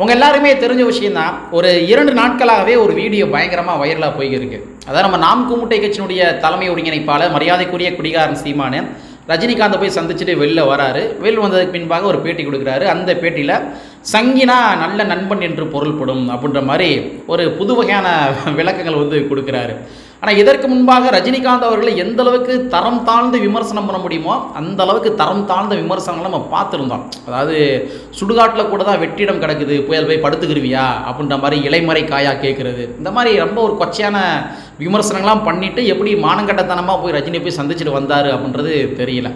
உங்கள் எல்லாருமே தெரிஞ்ச விஷயந்தான் ஒரு இரண்டு நாட்களாகவே ஒரு வீடியோ பயங்கரமாக வைரலாக போயிருக்கு. அதாவது நம்ம நாம் குமுட்டை கட்சியினுடைய தலைமை ஒருங்கிணைப்பாளர் மரியாதைக்குரிய குடிகாரன் சீமானு ரஜினிகாந்தை போய் சந்திச்சுட்டு வெளில வராரு. வெளில வந்ததுக்கு பின்பாக ஒரு பேட்டி கொடுக்குறாரு. அந்த பேட்டியில் சங்கினா நல்ல நண்பன் என்று பொருள்படும் அப்படின்ற மாதிரி ஒரு புது வகையான விளக்கங்கள் வந்து கொடுக்குறாரு. ஆனால் இதற்கு முன்பாக ரஜினிகாந்த் அவர்களை எந்த அளவுக்கு தரம் தாழ்ந்து விமர்சனம் பண்ண முடியுமோ அந்த அளவுக்கு தரம் தாழ்ந்த விமர்சனங்களை நம்ம பார்த்துருந்தோம். அதாவது சுடுகாட்டில் கூட தான் வெற்றிடம் கிடக்குது புயல் போய் படுத்துக்கிருவியா அப்படின்ற மாதிரி இலைமறை காயா கேட்குறது இந்த மாதிரி ரொம்ப ஒரு கொச்சையான விமர்சனங்கள்லாம் பண்ணிவிட்டு எப்படி மானங்கட்டத்தனமாக போய் ரஜினி போய் சந்திச்சுட்டு வந்தார் அப்படின்றது தெரியல.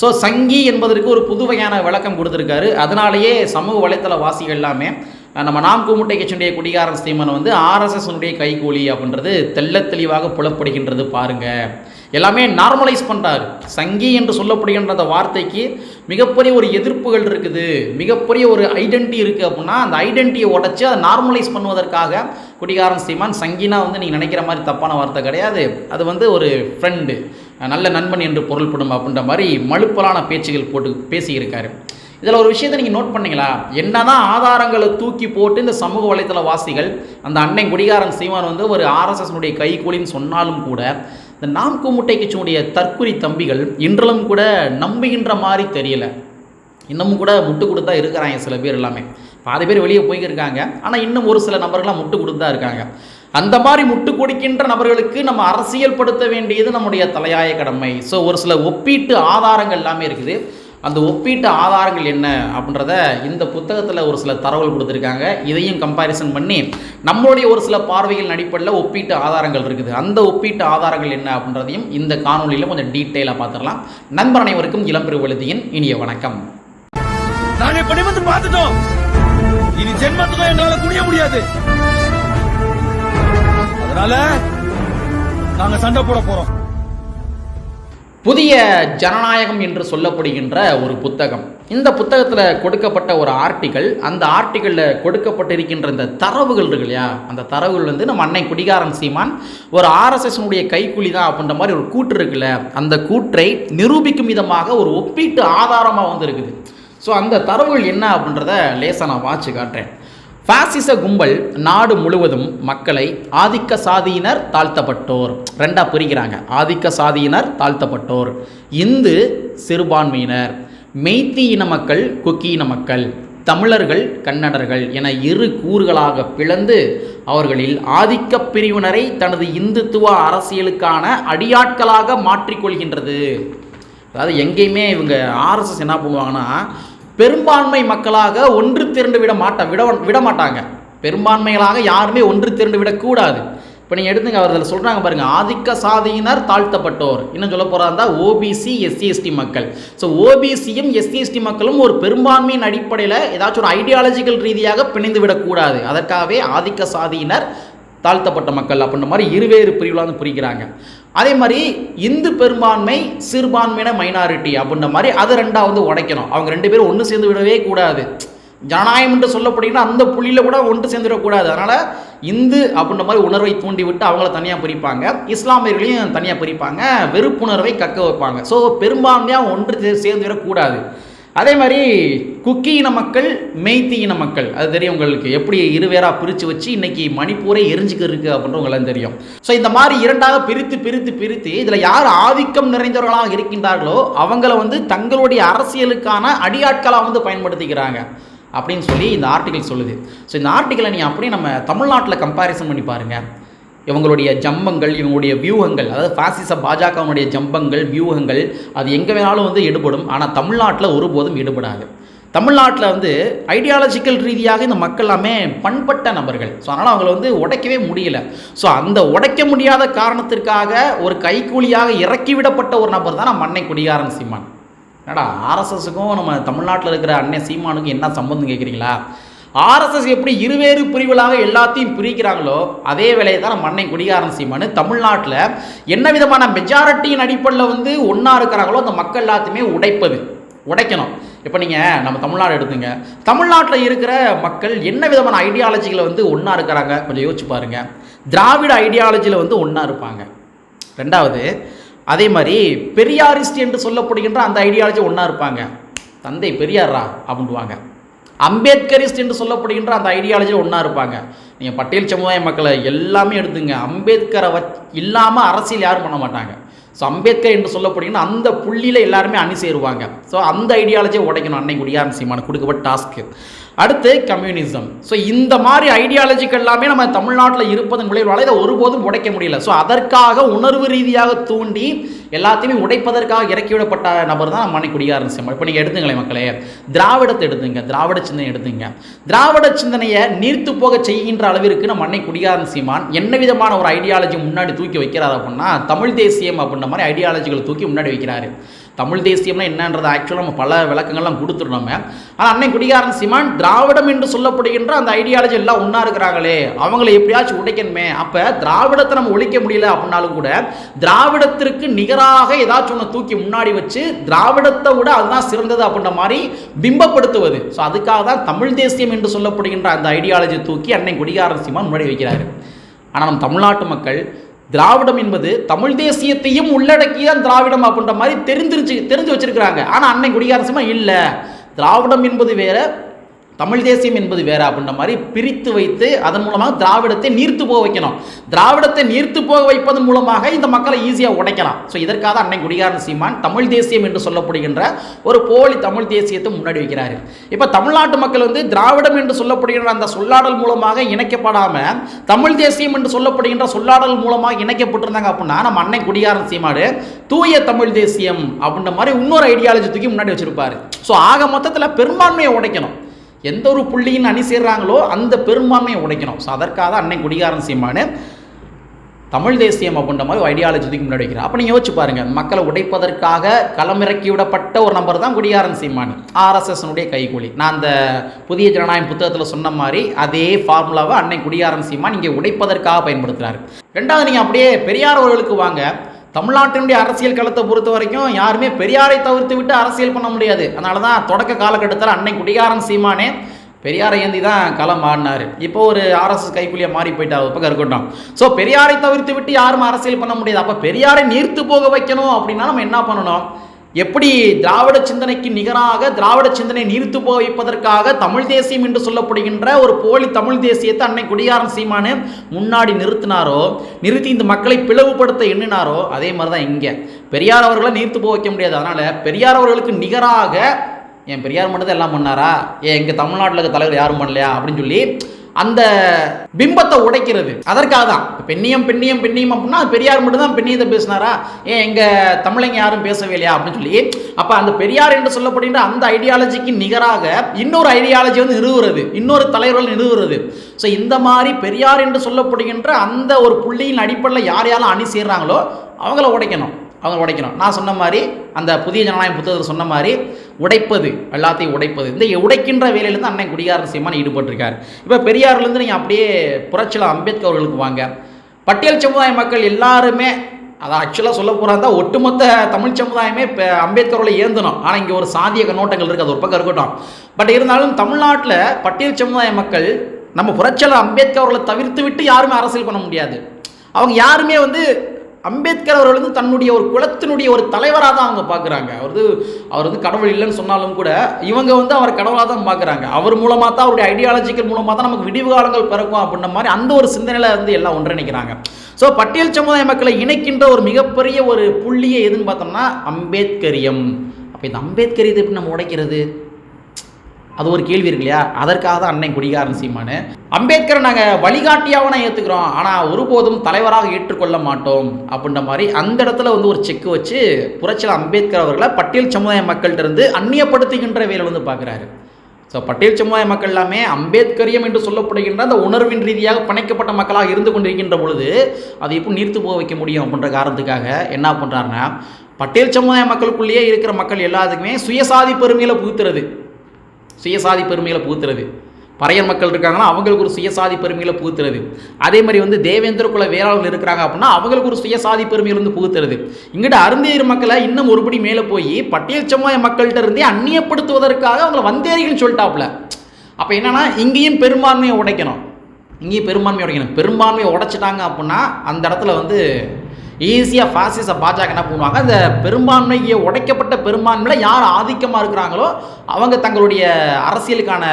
ஸோ சங்கி என்பதற்கு ஒரு புது வகையான விளக்கம் கொடுத்துருக்காரு. அதனாலேயே சமூக வலைத்தள வாசிகள் எல்லாமே நம்ம நாம் கூமுட்டை கட்சியுடைய குடிகாரன் ஸ்ரீமன் வந்து ஆர்எஸ்எஸ்னுடைய கைகூலி அப்படின்றது தெல்ல தெளிவாக புலப்படுகின்றது பாருங்க. எல்லாமே நார்மலைஸ் பண்ணுறார் சங்கி என்று சொல்லப்படுகின்ற அந்த வார்த்தைக்கு மிகப்பெரிய ஒரு எதிர்ப்புகள் இருக்குது. மிகப்பெரிய ஒரு ஐடென்டி இருக்குது அப்படின்னா அந்த ஐடென்டியை உடச்சி அதை நார்மலைஸ் பண்ணுவதற்காக குடிகாரன் ஸ்ரீமான் சங்கினா வந்து நீங்கள் நினைக்கிற மாதிரி தப்பான வார்த்தை கிடையாது. அது வந்து ஒரு ஃப்ரெண்டு நல்ல நண்பன் என்று பொருள்படும் அப்படின்ற மாதிரி மழுப்பலான பேச்சுகள் போட்டு பேசியிருக்காரு. இதில் ஒரு விஷயத்தை நீங்கள் நோட் பண்ணீங்களா? என்னதான் ஆதாரங்களை தூக்கி போட்டு இந்த சமூக வலைத்தள வாசிகள் அந்த அன்னை குடிகாரன் சீமான் வந்து ஒரு ஆர்எஸ்எஸ்னுடைய கைகூலின்னு சொன்னாலும் கூட இந்த நாம் கூமுட்டை கட்சியினுடைய தற்குறி தம்பிகள் இன்றளவும் கூட நம்புகின்ற மாதிரி தெரியல. இன்னமும் கூட முட்டு கொடுத்தா இருக்கிறாங்க சில பேர் எல்லாமே. பாதி பேர் வெளியே போய்க்கிருக்காங்க ஆனால் இன்னும் ஒரு சில நபர்கள்லாம் முட்டு கொடுத்தா இருக்காங்க. அந்த மாதிரி முட்டு கொடுக்கின்ற நபர்களுக்கு நம்ம அரசியல் படுத்த வேண்டியது நம்முடைய தலையாய கடமை. ஸோ ஒரு சில ஒப்பீட்டு ஆதாரங்கள் எல்லாமே இருக்குது. அந்த ஒப்பீட்டு ஆதாரங்கள் என்ன அப்படின்றத இந்த புத்தகத்தில் ஒரு சில தரவுகள் கொடுத்துருக்காங்க. இதையும் கம்பாரிசன் பண்ணி நம்மளுடைய ஒரு சில பார்வைகள் அடிப்படையில் ஒப்பீட்டு ஆதாரங்கள் இருக்குது. அந்த ஒப்பீட்டு ஆதாரங்கள் என்ன அப்படின்றதையும் இந்த காணொலியில் கொஞ்சம் டீட்டெயிலாக பார்த்துடலாம். நண்பர் அனைவருக்கும் இளம்பெரு வழுதியின் இனிய வணக்கம். நாங்க இப்ப நிமிர்ந்து பார்த்துட்டோம். இனி ஜென்மத்துக்கும் எங்களால குனிய முடியாது. அதனால நாங்க சண்டை போட போறோம். புதிய ஜனநாயகம் என்று சொல்லப்படுகின்ற ஒரு புத்தகம். இந்த புத்தகத்தில் கொடுக்கப்பட்ட ஒரு ஆர்டிக்கல் அந்த ஆர்டிக்கலில் கொடுக்கப்பட்டிருக்கின்ற இந்த தரவுகள் இருக்கு இல்லையா? அந்த தரவுகள் வந்து நம்ம அன்னை குடிகாரன் சீமான் ஒரு ஆர்எஸ்எஸ்னுடைய கைக்குழி தான் அப்படின்ற மாதிரி ஒரு கூற்று இருக்குல்ல? அந்த கூற்றை நிரூபிக்கும் விதமாக ஒரு ஒப்பீட்டு ஆதாரமாக வந்து இருக்குது. ஸோ அந்த தரவுகள் என்ன அப்படின்றத லேசாக நான் வாட்சி காட்டுறேன். பாசிச கும்பல் நாடு முழுவதும் மக்களை ஆதிக்க சாதியினர் தாழ்த்தப்பட்டோர். ரெண்டாக பிரிக்கிறாங்க. ஆதிக்க சாதியினர் தாழ்த்தப்பட்டோர். இந்து சிறுபான்மையினர். மெய்த்தி இன மக்கள் குக்கி இன மக்கள். தமிழர்கள் கன்னடர்கள் என இரு கூறுகளாக பிளந்து அவர்களில் ஆதிக்க பிரிவினரை தனது இந்துத்துவ அரசியலுக்கான அடியாட்களாக மாற்றிக்கொள்கின்றது. அதாவது எங்கேயுமே இவங்க ஆர்எஸ்எஸ் என்ன பண்ணுவாங்கன்னா பெரும்பான்மை மக்களாக ஒன்று திரண்டு விட மாட்டா விட விட மாட்டாங்க. பெரும்பான்மைகளாக யாருமே ஒன்று திரண்டு விடக்கூடாது இப்போ நீங்கள் எடுத்துங்க அவர்கள் சொல்கிறாங்க பாருங்கள் ஆதிக்க சாதியினர் தாழ்த்தப்பட்டோர். இன்னும் சொல்ல போகிறா இருந்தால் ஓபிசி எஸ்சி எஸ்டி மக்கள். ஸோ ஓபிசியும் எஸ்சி எஸ்டி மக்களும் ஒரு பெரும்பான்மையின் அடிப்படையில் ஏதாச்சும் ஒரு ஐடியாலஜிக்கல் ரீதியாக பிணைந்து விடக்கூடாது அதற்காகவே ஆதிக்க சாதியினர் தாழ்த்தப்பட்ட மக்கள் அப்படின்ற மாதிரி இருவேறு பிரிவுகளாக வந்து பிரிக்கிறாங்க. அதே மாதிரி இந்து பெரும்பான்மை சிறுபான்மையின மைனாரிட்டி அப்படின்ற மாதிரி அதை ரெண்டாவது உடைக்கணும். அவங்க ரெண்டு பேரும் ஒன்று சேர்ந்து விடவே கூடாது. ஜனநாயகம் என்று சொல்லப்படுகிற அந்த புள்ளியில் கூட ஒன்று சேர்ந்துடக்கூடாது அதனால் இந்து அப்படின்ற மாதிரி உணர்வை தூண்டி விட்டு அவங்கள தனியாக பிரிப்பாங்க. இஸ்லாமியர்களையும் தனியாக பிரிப்பாங்க. வெறுப்புணர்வை கக்க வைப்பாங்க. ஸோ பெரும்பான்மையாக ஒன்று சேர்ந்து விடக்கூடாது. அதே மாதிரி குக்கி இன மக்கள் மெய்த்தி இன மக்கள். அது தெரியும் உங்களுக்கு. எப்படி இருவேரா பிரித்து வச்சு இன்னைக்கு மணிப்பூரே எரிஞ்சுக்கு இருக்கு அப்படின்ற உங்களுக்கு தெரியும். ஸோ இந்த மாதிரி இரண்டாக பிரித்து பிரித்து பிரித்து இதில் யார் ஆதிக்கம் நிறைந்தவர்களாக இருக்கின்றார்களோ அவங்கள வந்து தங்களுடைய அரசியலுக்கான அடியாட்களாக வந்து பயன்படுத்திக்கிறாங்க அப்படின்னு சொல்லி இந்த ஆர்டிகல் சொல்லுது. ஸோ இந்த ஆர்டிக்கலை நீ அப்படியே நம்ம தமிழ்நாட்டில் கம்பாரிசன் பண்ணி பாருங்கள் இவங்களுடைய ஜம்பங்கள் இவங்களுடைய வியூகங்கள் அதாவது பாசிச பாஜகவினுடைய ஜம்பங்கள் வியூகங்கள் அது எங்கே வேணாலும் வந்து ஈடுபடும் ஆனால் தமிழ்நாட்டில் ஒருபோதும் ஈடுபடாது தமிழ்நாட்டில் வந்து ஐடியாலஜிக்கல் ரீதியாக இந்த மக்கள் எல்லாமே பண்பட்ட நபர்கள். ஸோ அதனால் அவங்கள வந்து உடைக்கவே முடியல. ஸோ அந்த உடைக்க முடியாத காரணத்திற்காக ஒரு கைக்கூலியாக இறக்கிவிடப்பட்ட ஒரு நபர் தான் நம்ம அன்னை குடிகாரன் சீமான். என்னடா ஆர்எஸ்எஸுக்கும் நம்ம தமிழ்நாட்டில் இருக்கிற அன்னை சீமானுக்கும் என்ன சம்பந்தம் கேட்குறீங்களா ஆர்எஸ்எஸ் எப்படி இருவேறு பிரிவுகளாக எல்லாத்தையும் பிரிக்கிறாங்களோ அதே வேலையை தான் நம்ம குடிகாரன் சீமானு தமிழ்நாட்டில் என்ன விதமான மெஜாரிட்டியின் அடிப்படையில் வந்து ஒன்றா இருக்கிறாங்களோ அந்த மக்கள் எல்லாத்தையுமே உடைப்பது உடைக்கணும். இப்போ நீங்கள் நம்ம தமிழ்நாடு எடுத்துங்க. தமிழ்நாட்டில் இருக்கிற மக்கள் என்ன விதமான ஐடியாலஜிகளை வந்து ஒன்றா இருக்கிறாங்க? கொஞ்சம் யோசிச்சு பாருங்கள் திராவிட ஐடியாலஜியில் வந்து ஒன்றா இருப்பாங்க. ரெண்டாவது அதே மாதிரி பெரியாரிஸ்ட் என்று சொல்லப்படுகின்ற அந்த ஐடியாலஜி ஒன்றா இருப்பாங்க. தந்தை பெரியாரா அப்படின்வாங்க அம்பேத்கரிஸ்ட் என்று சொல்லப்படுகின்ற அந்த ஐடியாலஜியில் ஒன்றா இருப்பாங்க. நீங்கள் பட்டியல் சமுதாய மக்களை எல்லாமே எடுத்துங்க. அம்பேத்கரை வச் இல்லாமல் அரசியல் யாரும் பண்ண மாட்டாங்க. ஸோ அம்பேத்கர் என்று சொல்லப்படுகின்ற அந்த புள்ளியில் எல்லாருமே அணி சேருவாங்க. ஸோ அந்த ஐடியாலஜியை உடைக்கணும் அன்னைக்கு குடியாரன் சீமான கொடுக்கப்பட்ட டாஸ்க்கு அடுத்து கம்யூனிசம் ஸோ இந்த மாதிரி ஐடியாலஜிக்கு எல்லாமே நம்ம தமிழ்நாட்டில் இருப்பதன் விளைவால் இதை ஒருபோதும் உடைக்க முடியல. ஸோ அதற்காக உணர்வு ரீதியாக தூண்டி எல்லாத்தையுமே உடைப்பதற்காக இறக்கிவிடப்பட்ட நபர் தான் மணி குடியாரன் இப்போ நீங்கள் எடுத்துங்களேன் மக்களே. திராவிடத்தை எடுத்துங்க. திராவிட சிந்தனை எடுத்துங்க. திராவிட சிந்தனையை நீர்த்து போக செய்கின்ற அளவிற்கு நம்ம அன்னை குடியாரன் சீமான் என்ன விதமான ஒரு ஐடியாலஜி முன்னாடி தூக்கி வைக்கிறார் அப்படின்னா தமிழ் தேசியம் அப்படின்ற மாதிரி ஐடியாலஜிகளை தூக்கி முன்னாடி வைக்கிறாரு. தமிழ் தேசியம்னா என்னன்றது ஆக்சுவலாக நம்ம பல விளக்கங்கள்லாம் கொடுத்துருந்தோம் ஆனால் அன்னை குடிகாரன் சிமான் திராவிடம் என்று சொல்லப்படுகின்ற அந்த ஐடியாலஜி எல்லாம் ஒன்றா இருக்கிறாங்களே. அவங்கள எப்படியாச்சும் உடைக்கணுமே. அப்போ திராவிடத்தை நம்ம ஒழிக்க முடியல அப்படின்னாலும் கூட திராவிடத்திற்கு நிகராக ஏதாச்சும் ஒன்று தூக்கி முன்னாடி வச்சு திராவிடத்தை விட அதுதான் சிறந்தது அப்படின்ற மாதிரி பிம்பப்படுத்துவது. ஸோ அதுக்காக தான் தமிழ் தேசியம் என்று சொல்லப்படுகின்ற அந்த ஐடியாலஜி தூக்கி அன்னை குடிகாரன் சிமான் முன்னாடி வைக்கிறாரு. ஆனால் நம் தமிழ்நாட்டு மக்கள் திராவிடம் என்பது தமிழ் தேசியத்தையும் உள்ளடக்கிய திராவிடம் அப்படின்ற மாதிரி தெரிஞ்சிருச்சு தெரிஞ்சு வச்சிருக்கிறாங்க. ஆனால் அன்னை குடிகாரசமா இல்லை. திராவிடம் என்பது வேற தமிழ் தேசியம் என்பது வேற அப்படின்ற மாதிரி பிரித்து வைத்து அதன் மூலமாக திராவிடத்தை நீர்த்து போக வைக்கணும். திராவிடத்தை நீர்த்து போக வைப்பதன் மூலமாக இந்த மக்களை ஈஸியாக உடைக்கலாம். ஸோ இதற்காக தான் அன்னை குடிகாரன் சீமான் தமிழ் தேசியம் என்று சொல்லப்படுகின்ற ஒரு போலி தமிழ் தேசியத்தை முன்னாடி வைக்கிறாரு. இப்போ தமிழ்நாட்டு மக்கள் வந்து திராவிடம் என்று சொல்லப்படுகின்ற அந்த சொல்லாடல் மூலமாக இணைக்கப்படாமல் தமிழ் தேசியம் என்று சொல்லப்படுகின்ற சொல்லாடல் மூலமாக இணைக்கப்பட்டிருந்தாங்க அப்படின்னா நம்ம அன்னை குடிகாரன் சீமாடு தூய தமிழ் தேசியம் அப்படின்ற மாதிரி இன்னொரு ஐடியாலஜி தூக்கி முன்னாடி வச்சிருப்பாரு. ஸோ ஆக மொத்தத்தில் பெரும்பான்மையை உடைக்கணும். எந்த ஒரு புள்ளியின் அணி சேர்றாங்களோ அந்த பெரும்பான்மையை உடைக்கணும். ஸோ அதற்காக தான் அன்னை குடிகாரன் சீமானு தமிழ் தேசியம் அப்படின்ற மாதிரி ஒரு ஐடியாலஜி தூக்கி முன்னாடி வைக்கிறார். அப்போ நீங்கள் யோசிச்சு பாருங்க மக்களை உடைப்பதற்காக களமிறக்கி விடப்பட்ட ஒரு நம்பர் தான் குடியாரன் சீமானி ஆர்எஸ்எஸ்னுடைய கைகூலி. நான் அந்த புதிய ஜனநாயகம் புத்தகத்தில் சொன்ன மாதிரி அதே ஃபார்முலாவை அன்னை குடியாரன் சீமான் இங்கே உடைப்பதற்காக பயன்படுத்துகிறார் ரெண்டாவது நீங்கள் அப்படியே பெரியார் அவர்களுக்கு வாங்க. தமிழ்நாட்டினுடைய அரசியல் களத்தை பொறுத்த வரைக்கும் யாருமே பெரியாரை தவிர்த்து விட்டு அரசியல் பண்ண முடியாது. அதனால தான் தொடக்க காலகட்டத்தில் அன்னை குடிகாரன் சீமானே பெரியாரை ஏந்தி தான் களம் ஆடினார். இப்போ ஒரு ஆர்எஸ்எஸ் கைக்குள்ளே மாறி போயிட்டார் ஒரு பக்கம் இருக்கட்டும் ஸோ பெரியாரை தவிர்த்து விட்டு யாரும் அரசியல் பண்ண முடியாது. அப்போ பெரியாரை நீர்த்து போக வைக்கணும் அப்படின்னா நம்ம என்ன பண்ணணும்? எப்படி திராவிட சிந்தனைக்கு நிகராக திராவிட சிந்தனை நீர்த்து வைப்பதற்காக தமிழ் தேசியம் என்று சொல்லப்படுகின்ற ஒரு போலி தமிழ் தேசியத்தை அன்னை குடியாரன் சீமானு முன்னாடி நிறுத்தினாரோ நிறுத்தி இந்த மக்களை பிளவுபடுத்த எண்ணினாரோ அதே மாதிரி தான் இங்கே. பெரியார் அவர்களை நீர்த்து போக வைக்க முடியாது. அதனால் பெரியார் அவர்களுக்கு நிகராக என் பெரியார் மட்டும் தான் எல்லாம் பண்ணாரா? ஏன் எங்கள் தமிழ்நாட்டில் இருக்க தலைவர் யாரும் பண்ணலையா? அப்படின்னு சொல்லி அந்த பிம்பத்தை உடைக்கிறது. அதற்காக தான் பெண்ணியம் பெண்ணியம் பெண்ணியம் அப்படின்னா பெரியார் மட்டும் தான் பெண்ணியத்தை பேசினாரா? ஏன் எங்கள் தமிழங்க யாரும் பேசவே இல்லையா அப்படின்னு சொல்லி. அப்போ அந்த பெரியார் என்று சொல்லப்படுகின்ற அந்த ஐடியாலஜிக்கு நிகராக இன்னொரு ஐடியாலஜி வந்து நிறுவுறது. இன்னொரு தலைவர்கள் நிறுவுறது. ஸோ இந்த மாதிரி பெரியார் என்று சொல்லப்படுகின்ற அந்த ஒரு புள்ளியின் அடிப்படையில் யார் யாரெல்லாம் அணி சேர்றாங்களோ அவங்கள உடைக்கணும். அவங்க உடைக்கணும். நான் சொன்ன மாதிரி அந்த புதிய ஜனநாயக புத்தகத்தில் சொன்ன மாதிரி உடைப்பது எல்லாத்தையும் உடைப்பது. இந்த உடைக்கின்ற வேலையிலேருந்து அண்ணன் குடிகாரன் சீமான் ஈடுபட்டிருக்கார். இப்போ பெரியார்லேருந்து நீங்கள் அப்படியே புரட்சியில் அம்பேத்கர் அவர்களுக்கு வாங்க. பட்டியல் சமுதாய மக்கள் எல்லாருமே அதை ஆக்சுவலாக சொல்ல போகிறாங்க ஒட்டுமொத்த தமிழ் சமுதாயமே இப்போ அம்பேத்கரோட ஏந்தணும் ஆனால் இங்கே ஒரு சாதிய கண்ணோட்டங்கள் இருக்குது அது ஒரு பக்கம் இருக்கட்டும். பட் இருந்தாலும் தமிழ்நாட்டில் பட்டியல் சமுதாய மக்கள் நம்ம புரட்சியாளர் அம்பேத்கர் அவர்களை தவிர்த்து விட்டு யாருமே அரசியல் பண்ண முடியாது. அவங்க யாருமே வந்து அம்பேத்கர் அவர்கள் வந்து தன்னுடைய ஒரு குலத்தினுடைய ஒரு தலைவராக தான் அவங்க பார்க்குறாங்க அவர் வந்து அவர் வந்து கடவுள் இல்லைன்னு சொன்னாலும் கூட இவங்க வந்து அவர் கடவுளாக தான் பார்க்குறாங்க அவர் மூலமாக தான் அவருடைய ஐடியாலஜிக்கல் மூலமாக தான் நமக்கு விடிவு காலங்கள் பிறக்கும் அப்படின்ற மாதிரி அந்த ஒரு சிந்தனையில் வந்து எல்லாம் ஒன்றிணைக்கிறாங்க. ஸோ பட்டியல் சமுதாய மக்களை இணைக்கின்ற ஒரு மிகப்பெரிய ஒரு புள்ளியை எதுன்னு பார்த்தோம்னா அம்பேத்கரியம். அப்போ இந்த அம்பேத்கரியத்தை எப்படி நம்ம உடைக்கிறது? அது ஒரு கேள்வி இருக்கு இல்லையா? அதற்காக தான் அன்னை குடிகாரன் சீமானு. அம்பேத்கரை நாங்கள் வழிகாட்டியாகவும் நான் ஏற்றுக்கிறோம் ஆனால் ஒருபோதும் தலைவராக ஏற்றுக்கொள்ள மாட்டோம் அப்படின்ற மாதிரி அந்த இடத்துல வந்து ஒரு செக் வச்சு புரட்சியில் அம்பேத்கர் அவர்களை பட்டியல் சமுதாய மக்கள்கிட்டருந்து அந்நியப்படுத்துகின்ற வேலை வந்து பார்க்குறாரு ஸோ பட்டியல் சமுதாய மக்கள் எல்லாமே அம்பேத்கரியம் என்று சொல்லப்படுகின்ற அந்த உணர்வின் ரீதியாக பிணைக்கப்பட்ட மக்களாக இருந்து கொண்டிருக்கின்ற பொழுது அதை எப்படி நீர்த்து போக வைக்க முடியும் அப்படின்ற காரணத்துக்காக என்ன பண்ணுறாருன்னா பட்டியல் சமுதாய மக்களுக்குள்ளேயே இருக்கிற மக்கள் எல்லாத்துக்குமே சுயசாதி பெருமையில் புகுத்துறது. சுயசாதி பெருமைகளை புகுத்துறது. பறையர் மக்கள் இருக்காங்கன்னா அவங்களுக்கு ஒரு சுயசாதி பெருமைகளை புகுத்துறது. அதே மாதிரி வந்து தேவேந்திர குல வேளாளர்கள் இருக்கிறாங்க அப்படின்னா அவங்களுக்கு ஒரு சுயசாதி பெருமைகள் வந்து புகுத்துறது. இங்கிட்ட அருந்தேரி மக்களை இன்னும் ஒருபடி மேலே போய் பட்டியல் சமுதாய மக்கள்கிட்ட இருந்தே அந்நியப்படுத்துவதற்காக அவங்கள வந்தேரிகள்னு சொல்லிட்டாப்புல. அப்போ என்னன்னா இங்கேயும் பெரும்பான்மையை உடைக்கணும். இங்கேயும் பெரும்பான்மையை உடைக்கணும். பெரும்பான்மையை உடைச்சிட்டாங்க அப்படின்னா அந்த இடத்துல வந்து ஈஸியாக ஃபாசிச பாஜக என்ன பண்ணுவாங்க? அந்த பெரும்பான்மைக்கு உடைக்கப்பட்ட பெரும்பான்மையில் யார் ஆதிக்கமாக இருக்கிறாங்களோ அவங்க தங்களுடைய அரசியலுக்கான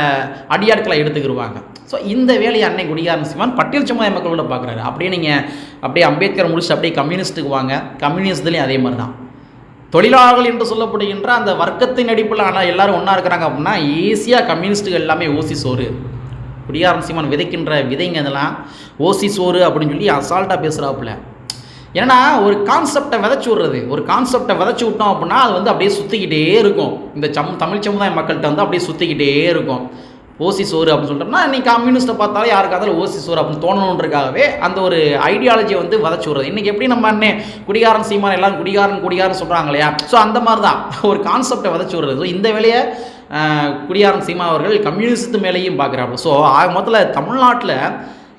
அடியாட்களை எடுத்துக்கிடுவாங்க ஸோ இந்த வேலையை அன்னை குடிகாரன் சிவன் பட்டியல் சமுதாய மக்களோட பார்க்குறாரு. அப்படியே நீங்கள் அப்படியே அம்பேத்கர் முடிச்சு அப்படியே கம்யூனிஸ்ட்டுக்கு வாங்க. கம்யூனிஸ்ட்லேயும் அதே மாதிரி தான் தொழிலாளர்கள் என்று சொல்லப்படுகின்ற அந்த வர்க்கத்தின் அடிப்பில் ஆனால் எல்லாரும் ஒன்றா இருக்கிறாங்க அப்படின்னா ஈஸியாக கம்யூனிஸ்ட்டுகள் எல்லாமே ஓசி சோறு. குடியாரன் சீமான் விதைக்கின்ற விதைங்க இதெல்லாம் ஓசி சோறு அப்படின்னு சொல்லி அசால்ட்டாக பேசுகிறாப்புல ஏன்னா ஒரு கான்செப்டை விதைச்சி விட்றது. ஒரு கான்செப்டை விதைச்சி விட்டோம் அப்படின்னா அது வந்து அப்படியே சுற்றிக்கிட்டே இருக்கும். இந்த சம் தமிழ் சமுதாய மக்கள்கிட்ட வந்து அப்படியே சுற்றிக்கிட்டே இருக்கும். ஓசி சோறு அப்படின்னு சொல்லிட்டோம்னா நீ கம்யூனிஸ்ட்டை பார்த்தாலே யாருக்காதாலும் ஓசி சோறு அப்படின்னு தோணணுன்றக்காகவே அந்த ஒரு ஐடியாலஜியை வந்து விதைச்சி விட்றது. இன்றைக்கி எப்படி நம்ம என்ன குடிகாரன் சீமான் எல்லாரும் குடிகாரன் குடிகாரன் சொல்கிறாங்க இல்லையா? ஸோ அந்த மாதிரி தான் ஒரு கான்செப்டை விதச்சி விட்றது. ஸோ இந்த வேலையை குடியாரன் சீமா அவர்கள் கம்யூனிஸ்ட் மேலேயும் பார்க்குறாங்க ஸோ ஆக மொத்தத்தில் தமிழ்நாட்டில்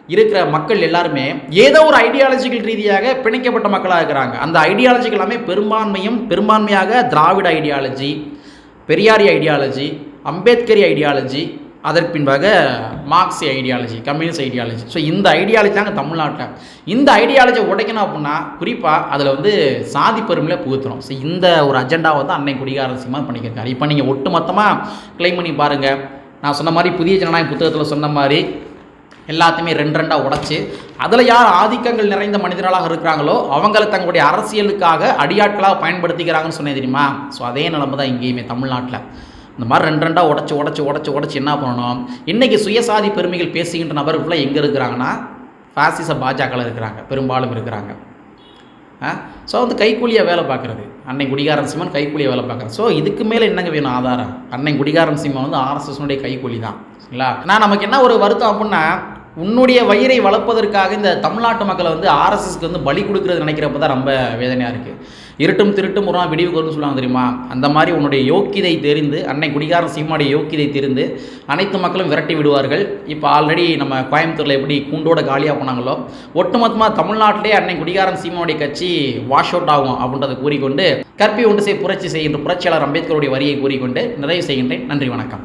இருக்கிற மக்கள் எல்லாருமே ஏதோ ஒரு ஐடியாலஜிக்கல் ரீதியாக பிணைக்கப்பட்ட மக்களாக இருக்கிறாங்க. அந்த ஐடியாலஜிக்கு எல்லாமே பெரும்பான்மையும் பெரும்பான்மையாக திராவிட ஐடியாலஜி பெரியாரி ஐடியாலஜி அம்பேத்கரி ஐடியாலஜி அதற்கு பின்பாக மார்க்சி ஐடியாலஜி கம்யூனிஸ்ட் ஐடியாலஜி ஸோ இந்த ஐடியாலஜி தாங்க தமிழ்நாட்டில். இந்த ஐடியாலஜியை உடைக்கணும் அப்படின்னா குறிப்பாக அதில் வந்து சாதி பெருமையில புகுத்தணும். ஸோ இந்த ஒரு அஜெண்டாவை தான் அன்னை குடிகார சீமான் இப்போ நீங்கள் ஒட்டு மொத்தமாக கிளைம் பண்ணி பாருங்கள் நான் சொன்ன மாதிரி புதிய ஜனநாயக புத்தகத்தில் சொன்ன மாதிரி எல்லாத்தையுமே ரெண்டு ரெண்டாக உடச்சி அதில் யார் ஆதிக்கங்கள் நிறைந்த மனிதர்களாக இருக்கிறாங்களோ அவங்களை தங்களுடைய அரசியலுக்காக அடியாட்களாக பயன்படுத்திக்கிறாங்கன்னு சொன்னேன் தெரியுமா? ஸோ அதே நிலைமை தான் இங்கேயுமே தமிழ்நாட்டில். இந்த மாதிரி ரெண்டு ரெண்டாக உடச்சி உடச்சி உடச்சி உடச்சி என்ன பண்ணணும்? இன்றைக்கி சுயசாதி பெருமைகள் பேசுகின்ற நபர்கள் எங்கே இருக்கிறாங்கன்னா ஃபாசிச பாஜகவில் இருக்கிறாங்க. பெரும்பாலும் இருக்கிறாங்க. ஸோ வந்து கைக்கூலியாக வேலை பார்க்குறது. அன்னை குடிகாரன் சிம்மன் கைக்கூலியை வேலை பார்க்குறது ஸோ இதுக்கு மேலே என்னங்க வேணும் ஆதாரம்? அன்னை குடிகாரன் சிம்மன் வந்து ஆர்எஸ்எஸ்னுடைய கைக்கூலி தான். சரிங்களா? நான் நமக்கு என்ன ஒரு வருத்தம் அப்படின்னா உன்னுடைய வயிறை வளர்ப்பதற்காக இந்த தமிழ்நாட்டு மக்களை வந்து ஆர்எஸ்எஸ்க்கு வந்து பலி கொடுக்குறது நினைக்கிறப்ப தான் ரொம்ப வேதனையாக இருக்குது இருட்டும் திருட்டும் ஒரு நாள் விடிவு சொல்லுவாங்க தெரியுமா? அந்த மாதிரி உன்னுடைய யோக்கியதை தெரிந்து அன்னை குடிகாரன் சீமாவுடைய யோக்கியதை தெரிந்து அனைத்து மக்களும் விரட்டி விடுவார்கள். இப்போ ஆல்ரெடி நம்ம கோயம்புத்தூரில் எப்படி கூண்டோட காலியாக போனாங்களோ ஒட்டுமொத்தமாக தமிழ்நாட்டிலே அன்னை குடிகாரன் சீமாவுடைய கட்சி வாஷ் அவுட் ஆகும் அப்படின்றத கூறிக்கொண்டு கற்பி ஒன்று செய் புரட்சி செய்கின்ற புரட்சியாளர் அம்பேத்கருடைய வரியை கூறிக்கொண்டு நிறைவு செய்கின்றேன். நன்றி வணக்கம்.